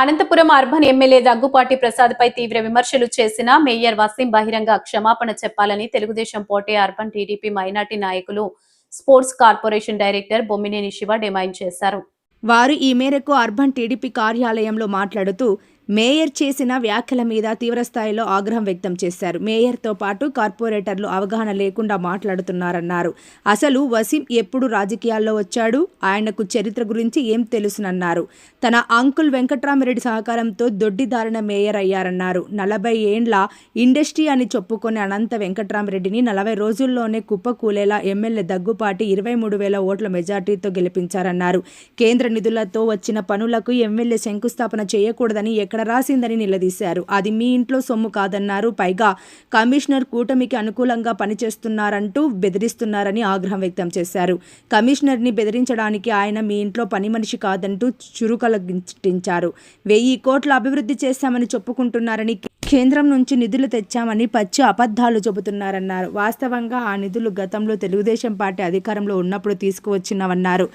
Anantapuram urban MLA Daggupati Prasad పై తీవ్ర విమర్శలు చేసిన మేయర్ వసీం బహిరంగ క్షమాపణ చెప్పాలని తెలుగుదేశం పోటీ అర్బన్ టీడీపీ మైనార్టీ నాయకులు sports corporation director Bommineni Siva demand చేశారు. వారు ఈ మేరకు అర్బన్ టీడీపీ కార్యాలయంలో మాట్లాడుతూ మేయర్ చేసిన వ్యాఖ్యల మీద తీవ్రస్థాయిలో ఆగ్రహం వ్యక్తం చేశారు. మేయర్తో పాటు కార్పొరేటర్లు అవగాహన లేకుండా మాట్లాడుతున్నారన్నారు. అసలు వసీం ఎప్పుడు రాజకీయాల్లో వచ్చాడు? ఆయనకు చరిత్ర గురించి ఏం తెలుసునన్నారు? తన అంకుల్ వెంకట్రామరెడ్డి సహకారంతో దొడ్డిదారిన మేయర్ అయ్యారన్నారు. నలభై ఏండ్ల ఇండస్ట్రీ అని చెప్పుకునే అనంత వెంకట్రామరెడ్డిని నలభై రోజుల్లోనే కుప్పకూలేలా ఎమ్మెల్యే దగ్గుపాటి ఇరవై మూడు వేల ఓట్ల మెజార్టీతో గెలిపించారన్నారు. కేంద్ర నిధులతో వచ్చిన పనులకు ఎమ్మెల్యే శంకుస్థాపన చేయకూడదని ఎక్కడ రాసిందని నిలదీశారు. అది మీ ఇంట్లో సొమ్ము కాదన్నారు. పైగా కమిషనర్ కూటమికి అనుకూలంగా పనిచేస్తున్నారంటూ బెదిరిస్తున్నారని ఆగ్రహం వ్యక్తం చేశారు. కమిషనర్ని బెదిరించడానికి ఆయన మీ ఇంట్లో పని మనిషి కాదంటూ చురుకలగించారు. వెయ్యి కోట్ల అభివృద్ధి చేశామని చెప్పుకుంటున్నారని కేంద్రం నుంచి నిధులు తెచ్చామని పచ్చి అబద్ధాలు చెబుతున్నారన్నారు. వాస్తవంగా ఆ నిధులు గతంలో తెలుగుదేశం పార్టీ అధికారంలో ఉన్నప్పుడు తీసుకువచ్చినవన్నారు.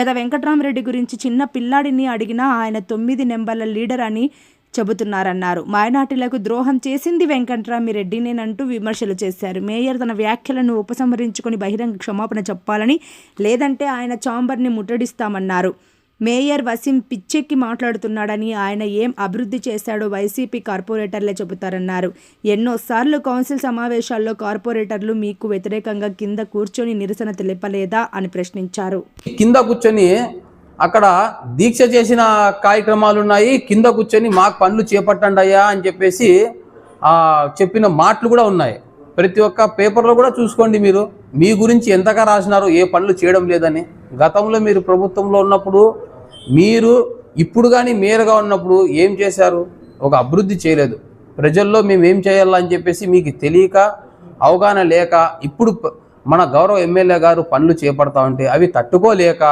గత వెంకట్రామరెడ్డి గురించి చిన్న పిల్లాడిని అడిగినా ఆయన తొమ్మిది నెంబర్ల లీడర్ అని చెబుతున్నారన్నారు. మైనార్టీలకు ద్రోహం చేసింది వెంకట్రామిరెడ్డినేనంటూ విమర్శలు చేశారు. మేయర్ తన వ్యాఖ్యలను ఉపసంహరించుకొని బహిరంగ క్షమాపణ చెప్పాలని లేదంటే ఆయన చాంబర్ని ముట్టడిస్తామన్నారు. మేయర్ వసీం పిచ్చెక్కి మాట్లాడుతున్నాడని ఆయన ఏం అభివృద్ధి చేశాడో వైసీపీ కార్పొరేటర్లే చెబుతారన్నారు. ఎన్నోసార్లు కౌన్సిల్ సమావేశాల్లో కార్పొరేటర్లు మీకు వ్యతిరేకంగా కింద కూర్చొని నిరసన తెలిపలేదా అని ప్రశ్నించారు. కింద కూర్చొని అక్కడ దీక్ష చేసిన కార్యక్రమాలు ఉన్నాయి కింద కూర్చొని మాకు పనులు చేపట్టండి అయ్యా అని చెప్పేసి చెప్పిన మాటలు కూడా ఉన్నాయి. ప్రతి ఒక్క పేపర్లో కూడా చూసుకోండి మీరు. మీ గురించి ఎంతగా రాసినారు ఏ పనులు చేయడం లేదని. గతంలో మీరు ప్రభుత్వంలో ఉన్నప్పుడు మీరు ఇప్పుడు కానీ మేయర్గా ఉన్నప్పుడు ఏం చేశారు? ఒక అభివృద్ధి చేయలేదు. ప్రజల్లో మేము ఏం చేయాలని చెప్పేసి మీకు తెలియక అవగాహన లేక ఇప్పుడు మన గౌరవ ఎమ్మెల్యే గారు పనులు చేపడతా ఉంటే అవి తట్టుకోలేక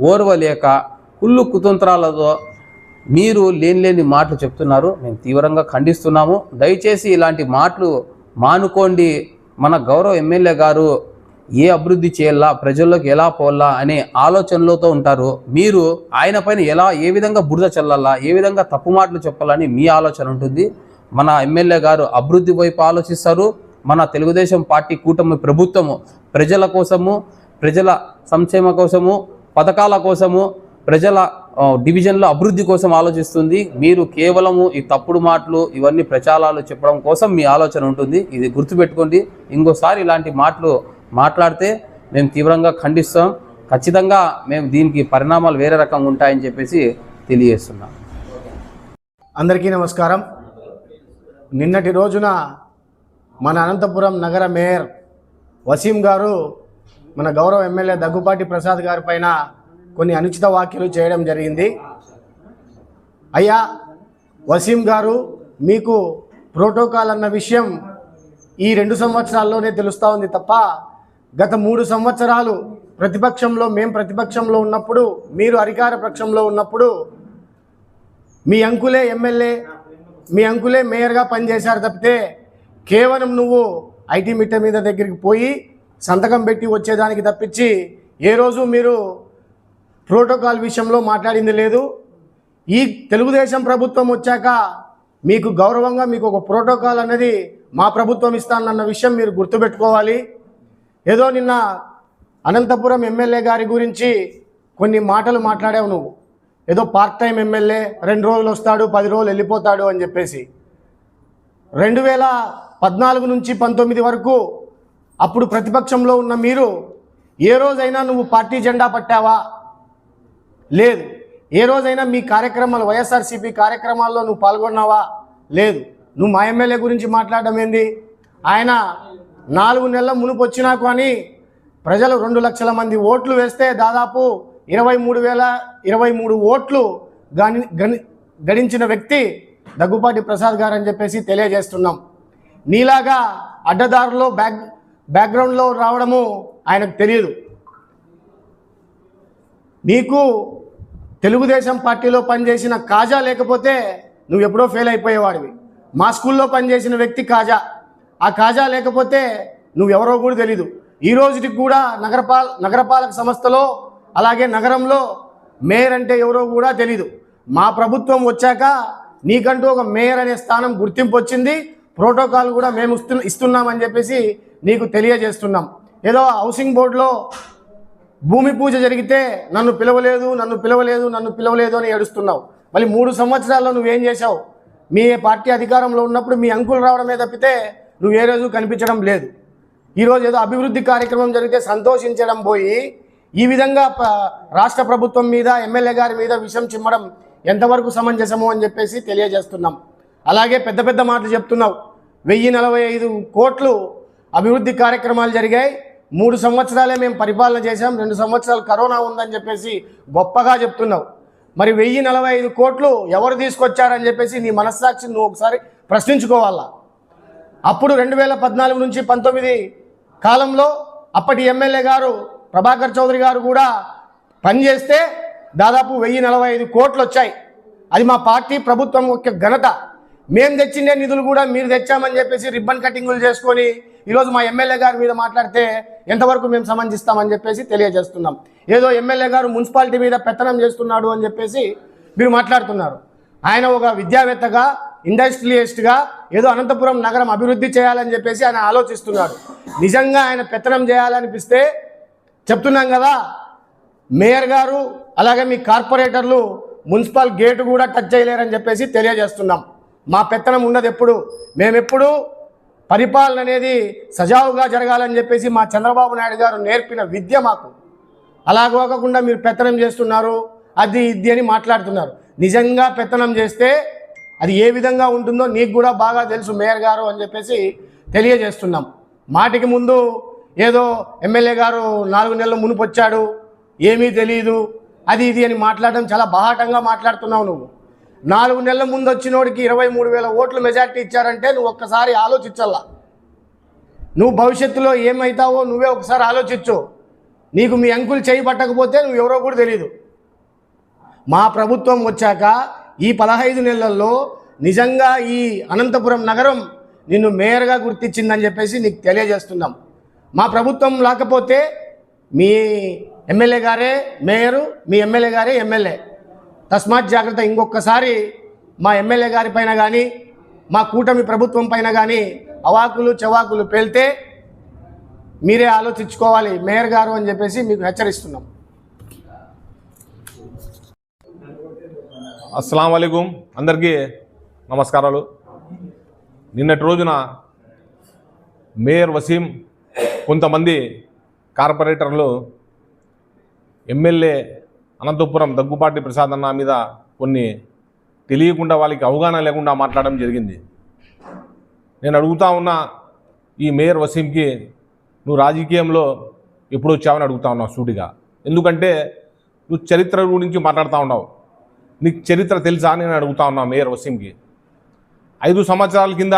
ఓర్వలేక కుళ్ళు కుతంత్రాలతో మీరు లేని లేని మాటలు చెప్తున్నారు. మేము తీవ్రంగా ఖండిస్తున్నాము. దయచేసి ఇలాంటి మాటలు మానుకోండి. మన గౌరవ ఎమ్మెల్యే గారు ఏ అభివృద్ధి చేయాలా ప్రజల్లోకి ఎలా పోవాలా అనే ఆలోచనలతో ఉంటారు. మీరు ఆయన పైన ఎలా ఏ విధంగా బురద చల్లాలా ఏ విధంగా తప్పు మాటలు చెప్పాలని మీ ఆలోచన ఉంటుంది. మన ఎమ్మెల్యే గారు అభివృద్ధి వైపు ఆలోచిస్తారు. మన తెలుగుదేశం పార్టీ కూటమి ప్రభుత్వము ప్రజల కోసము ప్రజల సంక్షేమ కోసము పథకాల కోసము ప్రజల డివిజన్లో డివిజన్ల అభివృద్ధి కోసం ఆలోచిస్తుంది. మీరు కేవలము ఈ తప్పుడు మాటలు ఇవన్నీ ప్రచారాలు చెప్పడం కోసం మీ ఆలోచన ఉంటుంది. ఇది గుర్తుపెట్టుకోండి. ఇంకోసారి ఇలాంటి మాటలు మాట్లాడితే మేము తీవ్రంగా ఖండిస్తాం. ఖచ్చితంగా మేము దీనికి పరిణామాలు వేరే రకంగా ఉంటాయని చెప్పేసి తెలియజేస్తున్నాం. అందరికీ నమస్కారం. నిన్నటి రోజున మన అనంతపురం నగర మేయర్ వసీం గారు మన గౌరవ ఎమ్మెల్యే దగ్గుపాటి ప్రసాద్ గారి పైన కొన్ని అనుచిత వ్యాఖ్యలు చేయడం జరిగింది. అయ్యా వసీం గారు మీకు ప్రోటోకాల్ అన్న విషయం ఈ రెండు సంవత్సరాల్లోనే తెలుస్తూ ఉంది తప్ప గత మూడు సంవత్సరాలు ప్రతిపక్షంలో మేం ప్రతిపక్షంలో ఉన్నప్పుడు మీరు అధికార పక్షంలో ఉన్నప్పుడు మీ అంకులే ఎమ్మెల్యే మీ అంకులే మేయర్గా పనిచేశారు తప్పితే కేవలం నువ్వు ఐటీ మిట్ట మీద దగ్గరికి పోయి సంతకం పెట్టి వచ్చేదానికి తప్పించి ఏ రోజు మీరు ప్రోటోకాల్ విషయంలో మాట్లాడింది లేదు. ఈ తెలుగుదేశం ప్రభుత్వం వచ్చాక మీకు గౌరవంగా మీకు ఒక ప్రోటోకాల్ అన్నది మా ప్రభుత్వం ఇస్తానన్న విషయం మీరు గుర్తుపెట్టుకోవాలి. ఏదో నిన్న అనంతపురం ఎమ్మెల్యే గారి గురించి కొన్ని మాటలు మాట్లాడావు నువ్వు. ఏదో పార్ట్ టైం ఎమ్మెల్యే రెండు రోజులు వస్తాడు పది రోజులు వెళ్ళిపోతాడు అని చెప్పేసి. రెండు వేల పద్నాలుగు నుంచి పంతొమ్మిది వరకు అప్పుడు ప్రతిపక్షంలో ఉన్న మీరు ఏ రోజైనా నువ్వు పార్టీ జెండా పట్టావా? లేదు. ఏ రోజైనా మీ కార్యక్రమాలు వైఎస్ఆర్సీపీ కార్యక్రమాల్లో నువ్వు పాల్గొన్నావా? లేదు. నువ్వు మా ఎమ్మెల్యే గురించి మాట్లాడడం ఏంది? ఆయన నాలుగు నెలల మునుపు వచ్చినా కానీ ప్రజలు రెండు లక్షల మంది ఓట్లు వేస్తే దాదాపు ఇరవై మూడు వేల ఇరవై మూడు ఓట్లు గని గని గడించిన వ్యక్తి దగ్గుపాటి ప్రసాద్ గారు అని చెప్పేసి తెలియజేస్తున్నాం. నీలాగా అడ్డదారులో బ్యాగ్ బ్యాక్గ్రౌండ్లో రావడము ఆయనకు తెలియదు నీకు తెలుగుదేశం పార్టీలో పనిచేసిన కాజా లేకపోతే నువ్వు ఎప్పుడో ఫెయిల్ అయిపోయేవాడివి. మా స్కూల్లో పనిచేసిన వ్యక్తి కాజా. ఆ కాజా లేకపోతే నువ్వెవరో కూడా తెలీదు. ఈ రోజుకి కూడా నగరపాల నగరపాలక సంస్థలో అలాగే నగరంలో మేయర్ అంటే ఎవరో కూడా తెలీదు. మా ప్రభుత్వం వచ్చాక నీకంటూ ఒక మేయర్ అనే స్థానం గుర్తింపు వచ్చింది. ప్రోటోకాల్ కూడా మేము ఇస్తు ఇస్తున్నామని చెప్పేసి నీకు తెలియజేస్తున్నాం. ఏదో హౌసింగ్ బోర్డులో భూమి పూజ జరిగితే నన్ను పిలవలేదు నన్ను పిలవలేదు నన్ను పిలవలేదు అని ఏడుస్తున్నావు. మళ్ళీ మూడు సంవత్సరాల్లో నువ్వేం చేశావు? మీ పార్టీ అధికారంలో ఉన్నప్పుడు మీ అంకులు రావడమే తప్పితే నువ్వు ఏ రోజు కనిపించడం లేదు. ఈరోజు ఏదో అభివృద్ధి కార్యక్రమం జరిగితే సంతోషించడం పోయి ఈ విధంగా రాష్ట్ర ప్రభుత్వం మీద ఎమ్మెల్యే గారి మీద విషం చిమ్మడం ఎంతవరకు సమంజసము అని చెప్పేసి తెలియజేస్తున్నాం. అలాగే పెద్ద పెద్ద మాటలు చెప్తున్నావు. వెయ్యి నలభై ఐదు కోట్లు అభివృద్ధి కార్యక్రమాలు జరిగాయి. మూడు సంవత్సరాలే మేము పరిపాలన చేశాం. రెండు సంవత్సరాలు కరోనా ఉందని చెప్పేసి గొప్పగా చెప్తున్నావు. మరి వెయ్యి నలభై ఐదు కోట్లు ఎవరు తీసుకొచ్చారని చెప్పేసి నీ మనస్సాక్షిని నువ్వు ఒకసారి ప్రశ్నించుకోవాలా? అప్పుడు రెండు వేల పద్నాలుగు నుంచి పంతొమ్మిది కాలంలో అప్పటి ఎమ్మెల్యే గారు ప్రభాకర్ చౌదరి గారు కూడా పనిచేస్తే దాదాపు వెయ్యి నలభై ఐదు కోట్లు వచ్చాయి. అది మా పార్టీ ప్రభుత్వం యొక్క ఘనత. మేము తెచ్చిండే నిధులు కూడా మీరు తెచ్చామని చెప్పేసి రిబ్బన్ కటింగులు చేసుకొని ఈరోజు మా ఎమ్మెల్యే గారి మీద మాట్లాడితే ఎంతవరకు మేము సమంజిస్తామని చెప్పేసి తెలియజేస్తున్నాం. ఏదో ఎమ్మెల్యే గారు మున్సిపాలిటీ మీద పెత్తనం చేస్తున్నాడు అని చెప్పేసి మీరు మాట్లాడుతున్నారు. ఆయన ఒక విద్యావేత్తగా ఇండస్ట్రియలిస్ట్గా ఏదో అనంతపురం నగరం అభివృద్ధి చేయాలని చెప్పేసి ఆయన ఆలోచిస్తున్నాడు. నిజంగా ఆయన పెత్తనం చేయాలనిపిస్తే చెప్తున్నాం కదా మేయర్ గారు అలాగే మీ కార్పొరేటర్లు మున్సిపల్ గేటు కూడా టచ్ చేయలేరని చెప్పేసి తెలియజేస్తున్నాం. మా పెత్తనం ఉన్నది ఎప్పుడు? మేమెప్పుడు పరిపాలన అనేది సజావుగా జరగాలని చెప్పేసి మా చంద్రబాబు నాయుడు గారు నేర్పిన విద్య మాకు. అలాగోకుండా మీరు పెత్తనం చేస్తున్నారు అది ఇది అని మాట్లాడుతున్నారు. నిజంగా పెత్తనం చేస్తే అది ఏ విధంగా ఉంటుందో నీకు కూడా బాగా తెలుసు మేయర్ గారు అని చెప్పేసి తెలియజేస్తున్నాం. మాటికి ముందు ఏదో ఎమ్మెల్యే గారు నాలుగు నెలల మునుపు వచ్చాడు ఏమీ తెలియదు అది ఇది అని మాట్లాడడం చాలా బాహాటంగా మాట్లాడుతున్నావు నువ్వు. నాలుగు నెలల ముందు వచ్చినోడికి ఇరవై మూడు వేల ఓట్లు మెజార్టీ ఇచ్చారంటే నువ్వు ఒక్కసారి ఆలోచించాలా నువ్వు భవిష్యత్తులో ఏమవుతావో నువ్వే ఒకసారి ఆలోచించు. నీకు మీ అంకులు చేయి పట్టకపోతే నువ్వు ఎవరో కూడా తెలియదు మా ప్రభుత్వం వచ్చాక ఈ పదహైదు నెలల్లో నిజంగా ఈ అనంతపురం నగరం నిన్ను మేయర్గా గుర్తించిందని చెప్పేసి నీకు తెలియజేస్తున్నాం. మా ప్రభుత్వం లేకపోతే మీ ఎమ్మెల్యే గారే మేయరు మీ ఎమ్మెల్యే గారే ఎమ్మెల్యే. తస్మాత్ జాగ్రత్త ఇంకొకసారి మా ఎమ్మెల్యే గారి పైన కానీ మా కూటమి ప్రభుత్వం పైన కానీ అవాకులు చవాకులు పేలితే మీరే ఆలోచించుకోవాలి మేయర్ గారు అని చెప్పేసి మీకు హెచ్చరిస్తున్నాం. అస్సలం వాలేకుం అందరికీ నమస్కారాలు. నిన్నటి రోజున మేయర్ వసీం కొంతమంది కార్పొరేటర్లు ఎమ్మెల్యే అనంతపురం దగ్గుపాటి ప్రసాద్ అన్న మీద కొన్ని తెలియకుండా వాళ్ళకి అవగాహన లేకుండా మాట్లాడడం జరిగింది. నేను అడుగుతా ఉన్న ఈ మేయర్ వసీంకి నువ్వు రాజకీయంలో ఎప్పుడు వచ్చావని అడుగుతా ఉన్నావు సూటిగా. ఎందుకంటే నువ్వు చరిత్ర గురించి మాట్లాడుతూ ఉన్నావు. నీకు చరిత్ర తెలుసా అని నేను అడుగుతా ఉన్నా మేయర్ వసీంకి. ఐదు సంవత్సరాల కింద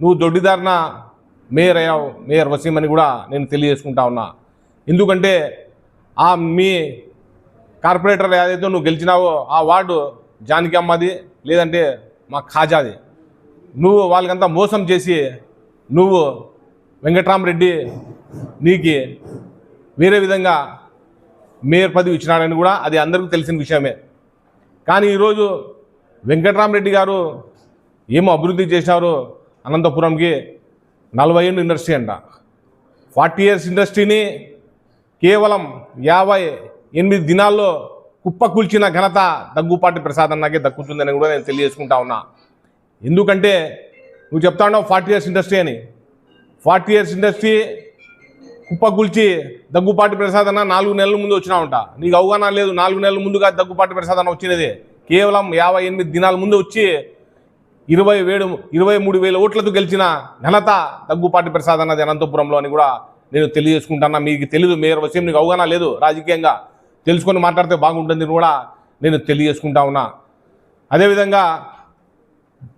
నువ్వు దొడ్డిదారిన మేయర్ అయ్యావు మేయర్ వసీం అని కూడా నేను తెలియజేసుకుంటా ఉన్నా. ఎందుకంటే ఆ మీ కార్పొరేటర్ ఏదైతే నువ్వు గెలిచినావో ఆ వార్డు జానకి అమ్మది లేదంటే మా ఖాజాది. నువ్వు వాళ్ళకంతా మోసం చేసి నువ్వు వెంకట్రామరెడ్డి నీకి వేరే విధంగా మేయర్ పదవి ఇచ్చినాడని కూడా అది అందరికీ తెలిసిన విషయమే. కానీ ఈరోజు వెంకట్రామరెడ్డి గారు ఏమో అభివృద్ధి చేశారు అనంతపురంకి నలభై ఏళ్ళు ఇండస్ట్రీ అంట. ఫార్టీ ఇయర్స్ ఇండస్ట్రీని కేవలం యాభై ఎనిమిది దినాల్లో కుప్పకూల్చిన ఘనత దగ్గుపాటి ప్రసాద్ అన్నకే దక్కుతుందని కూడా నేను తెలియజేసుకుంటా ఉన్నా. ఎందుకంటే నువ్వు చెప్తా ఉన్నావు ఫార్టీ ఇయర్స్ ఇండస్ట్రీ అని. ఫార్టీ ఇయర్స్ ఇండస్ట్రీ కుప్పకూల్చి దగ్గుపాటి ప్రసాద్ అన్న నాలుగు నెలల ముందు వచ్చినా ఉంటా. నీకు అవగాహన లేదు నాలుగు నెలల ముందుగా దగ్గుపాటి ప్రసాద్ అన్న వచ్చినది. కేవలం యాభై ఎనిమిది దినాల ముందు వచ్చి ఇరవై వేడు ఇరవై మూడు వేల ఓట్లతో గెలిచిన ఘనత దగ్గుపాటి ప్రసాద్ అన్నది అనంతపురంలో అని కూడా నేను తెలియజేసుకుంటాను మీకు తెలియదు మేయర్ విషయం నీకు అవగాహన లేదు రాజకీయంగా. తెలుసుకొని మాట్లాడితే బాగుంటుంది కూడా నేను తెలియజేసుకుంటా ఉన్నా. అదేవిధంగా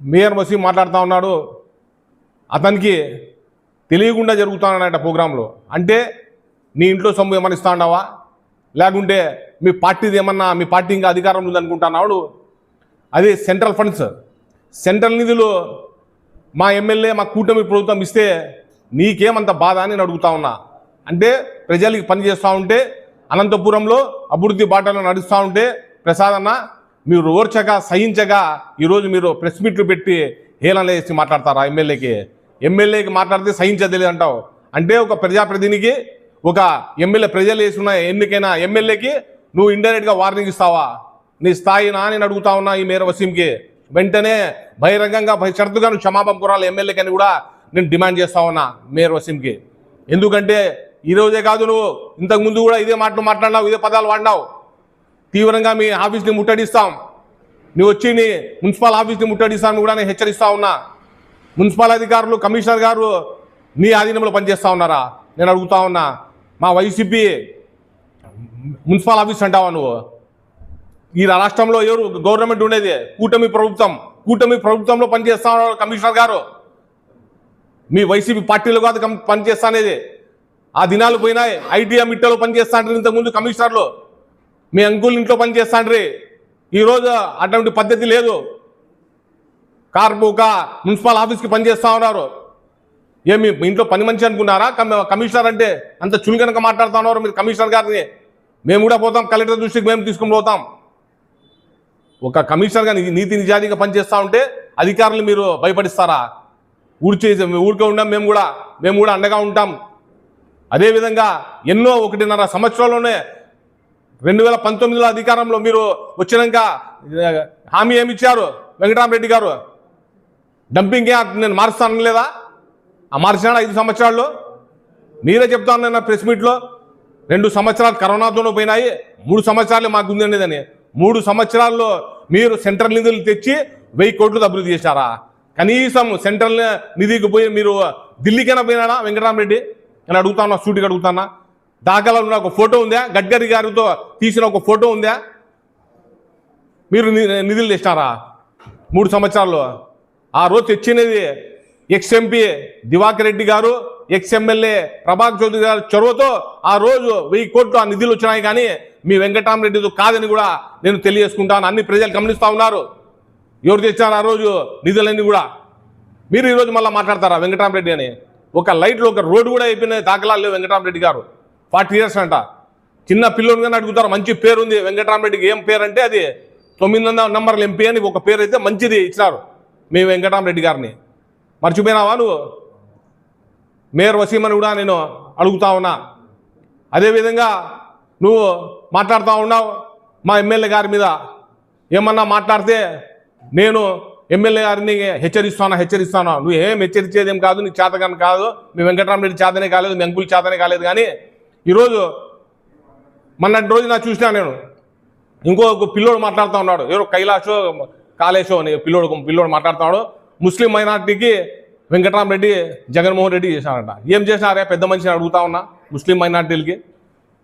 మేయర్ మసీ మాట్లాడుతూ ఉన్నాడు. అతనికి తెలియకుండా జరుగుతానట ప్రోగ్రాంలో. అంటే నీ ఇంట్లో సొమ్ము ఏమన్నా ఇస్తా ఉన్నావా లేకుంటే మీ పార్టీది ఏమన్నా మీ పార్టీ ఇంకా అధికారం ఉందనుకుంటున్నాడు అది సెంట్రల్ ఫండ్స్. సెంట్రల్ నిధులు మా ఎమ్మెల్యే మా కూటమి ప్రభుత్వం ఇస్తే నీకేమంత బాధ అని నేను అడుగుతా ఉన్నా. అంటే ప్రజలకి పని చేస్తూ ఉంటే అనంతపురంలో అభివృద్ధి బాటలో నడుస్తూ ఉంటే ప్రసాదన్న మీరు ఓర్చక సహించగా ఈరోజు మీరు ప్రెస్ మీట్లు పెట్టి హేళన చేసి మాట్లాడతారా ఎమ్మెల్యేకి? ఎమ్మెల్యేకి మాట్లాడితే సహించదు అంటావు. అంటే ఒక ప్రజాప్రతినిధికి ఒక ఎమ్మెల్యే ప్రజలు వేసిన ఎన్నికైన ఎమ్మెల్యేకి నువ్వు ఇండైరెక్ట్గా వార్నింగ్ ఇస్తావా? నీ స్థాయి నా నేను అడుగుతా ఉన్నా ఈ మేర వసీంకి. వెంటనే బహిరంగంగా షరతుగా నువ్వు క్షమాపం కురాలి ఎమ్మెల్యేకి అని కూడా నేను డిమాండ్ చేస్తా ఉన్నా మేయర్ వసీంకి. ఎందుకంటే ఈ రోజే కాదు నువ్వు. ఇంతకు ముందు కూడా ఇదే మాటలు మాట్లాడినావు ఇదే పదాలు వాడినావు. తీవ్రంగా మీ ఆఫీస్ని ముట్టడిస్తాం. నువ్వు వచ్చి నీ మున్సిపల్ ఆఫీస్ని ముట్టడిస్తాను కూడా నేను హెచ్చరిస్తా ఉన్నా. మున్సిపల్ అధికారులు కమిషనర్ గారు నీ ఆధీనంలో పనిచేస్తా ఉన్నారా? నేను అడుగుతా ఉన్నా. మా వైసీపీ మున్సిపల్ ఆఫీస్ అంటావా నువ్వు? ఈ రాష్ట్రంలో ఎవరు? గవర్నమెంట్ ఉండేది. కూటమి ప్రభుత్వం. కూటమి ప్రభుత్వంలో పనిచేస్తా ఉన్నారు కమిషనర్ గారు. మీ వైసీపీ పార్టీలో కాదు పనిచేస్తా పనిచేస్తానేది ఆ దినాలు పోయినాయి ఐటీఎం ఇట్టలో పనిచేస్తాండ్రీ ఇంతకుముందు కమిషనర్లు. మీ అంకుల్ ఇంట్లో పనిచేస్తాండ్రీ. ఈరోజు అటువంటి పద్ధతి లేదు. కార్పు మున్సిపల్ ఆఫీస్కి పనిచేస్తా ఉన్నారు. ఏమి మీ ఇంట్లో పని మంచి అనుకున్నారా? కమిషనర్ అంటే అంత చులకనగా మాట్లాడుతూ ఉన్నారు మీరు కమిషనర్ గారిని. మేము కూడా పోతాం కలెక్టర్ దృష్టికి మేము తీసుకుని పోతాం. ఒక కమిషనర్గా నీతి నిజాయితీగా పనిచేస్తూ ఉంటే అధికారులు మీరు భయపడిస్తారా? ఊడ్చే ఊరికే ఉన్నాం మేము కూడా మేము కూడా అండగా ఉంటాం. అదేవిధంగా ఎన్నో ఒకటిన్నర సంవత్సరాల్లోనే రెండు వేల పంతొమ్మిదిలో అధికారంలో మీరు వచ్చినాక హామీ ఏమి ఇచ్చారు వెంకటరామరెడ్డి గారు? డంపింగ్ యాక్ట్ నేను మారుస్తాను లేదా? ఆ మార్చినాడు ఐదు సంవత్సరాల్లో? మీరే చెప్తాను నేను ప్రెస్ మీట్లో. రెండు సంవత్సరాలు కరోనాతోనూ పోయినాయి మూడు సంవత్సరాలు మాకు ఉందనేదని మూడు సంవత్సరాల్లో మీరు సెంట్రల్ నిధులు తెచ్చి వెయ్యి కోట్లు అభివృద్ధి చేశారా? కనీసం సెంట్రల్ నిధికి పోయి మీరు ఢిల్లీకైనా పోయినాడా వెంకటరామరెడ్డి? నేను అడుగుతాను సూటికి అడుగుతానా దాఖలాలు ఉన్న ఒక ఫోటో ఉందా? గడ్కరీ గారితో తీసిన ఒక ఫోటో ఉందా? మీరు ని- నిధులు తెచ్చినారా? మూడు సంవత్సరాలు ఆ రోజు తెచ్చినది ఎక్స్ఎంపీ దివాకర్ రెడ్డి గారు ఎక్స్ఎమ్మెల్యే ప్రభాకర్ చౌదరి గారు చొరవతో ఆ రోజు వెయ్యి కోట్లు ఆ నిధులు వచ్చినాయి కానీ మీ వెంకటరామరెడ్డితో కాదని కూడా నేను తెలియజేసుకుంటాను. అన్ని ప్రజలు గమనిస్తూ ఉన్నారు. ఎవరు తెచ్చారు ఆ రోజు నిధులన్నీ కూడా? మీరు ఈరోజు మళ్ళీ మాట్లాడతారా వెంకటరామరెడ్డి అని? ఒక లైట్లో ఒక రోడ్డు కూడా అయిపోయిన దాఖలాలు వెంకటరామరెడ్డి గారు. ఫార్టీ ఇయర్స్ అంట. చిన్న పిల్లోని అడుగుతారు. మంచి పేరు ఉంది. వెంకటరామరెడ్డికి ఏం పేరు అంటే అది తొమ్మిది వందల నంబర్లు ఎంపీ అని ఒక పేరు అయితే మంచిది ఇచ్చినారు మీ వెంకటరామరెడ్డి గారిని. మర్చిపోయినావా నువ్వు? మేయర్ వసీమని కూడా నేను అడుగుతా ఉన్నా. అదేవిధంగా నువ్వు మాట్లాడుతూ ఉన్నావు మా ఎమ్మెల్యే గారి మీద. ఏమన్నా మాట్లాడితే నేను ఎమ్మెల్యే గారిని హెచ్చరిస్తాను హెచ్చరిస్తాను? నువ్వు ఏం హెచ్చరించేది ఏం కాదు నీకు చేతగాని కాదు మీ వెంకటరామరెడ్డి చేతనే కాలేదు మీ అంకుల్ చేతనే కాలేదు కానీ ఈరోజు మొన్నటి రోజు నా చూసినా నేను ఇంకో ఒక పిల్లోడు మాట్లాడుతూ ఉన్నాడు. ఎవరో కైలాషో కాళేశో అని పిల్లోడు పిల్లోడు మాట్లాడుతున్నాడు ముస్లిం మైనార్టీకి వెంకటరామరెడ్డి జగన్మోహన్ రెడ్డి చేశారంట. ఏం చేసినారే పెద్ద మనిషిని అడుగుతా ఉన్నా ముస్లిం మైనార్టీలకి.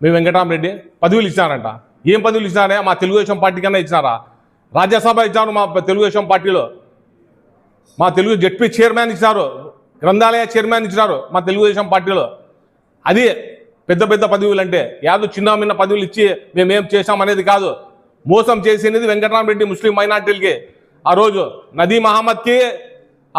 మీ వెంకటరామరెడ్డి పదవులు ఇచ్చినారంట ఏం పదవులు ఇచ్చినారే మా తెలుగుదేశం పార్టీ కన్నా ఇచ్చినారా రాజ్యసభ ఇచ్చారు మా తెలుగుదేశం పార్టీలో. మా తెలుగు జడ్పీ చైర్మన్ ఇచ్చినారు గ్రంథాలయ చైర్మన్ ఇచ్చినారు మా తెలుగుదేశం పార్టీలో. అది పెద్ద పెద్ద పదవులు అంటే యాదో చిన్న మిన్న పదవులు ఇచ్చి మేమేం చేసాం అనేది కాదు. మోసం చేసినది వెంకటరామరెడ్డి ముస్లిం మైనార్టీలకి. ఆ రోజు నదీ మహమ్మద్కి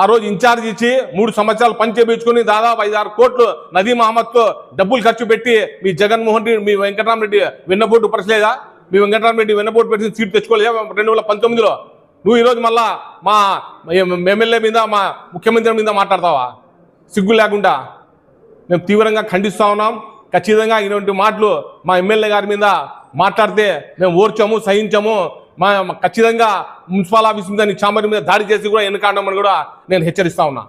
ఆ రోజు ఇన్ఛార్జ్ ఇచ్చి మూడు సంవత్సరాలు పనిచేపించుకుని దాదాపు ఐదు ఆరు కోట్లు నదీ మహమ్మద్తో డబ్బులు ఖర్చు పెట్టి మీ జగన్మోహన్ రెడ్డి మీ వెంకటరామరెడ్డి విన్నపోటు పరచలేదా? మీ వెంకటరామరెడ్డి వెన్నపోటు పెట్టి సీట్ తెచ్చుకోలేదా? రెండు వేల పంతొమ్మిదిలో. నువ్వు ఈరోజు మళ్ళా మా ఎమ్మెల్యే మీద మా ముఖ్యమంత్రి మీద మాట్లాడతావా? సిగ్గు లేకుండా. మేము తీవ్రంగా ఖండిస్తా ఉన్నాం. ఖచ్చితంగా ఇటువంటి మాటలు మా ఎమ్మెల్యే గారి మీద మాట్లాడితే మేము ఓర్చాము సహించము. మా ఖచ్చితంగా మున్సిపల్ ఆఫీస్ మీద నీ చాంబర్ మీద దాడి చేసి కూడా ఎన్నికాడమని కూడా నేను హెచ్చరిస్తా ఉన్నా.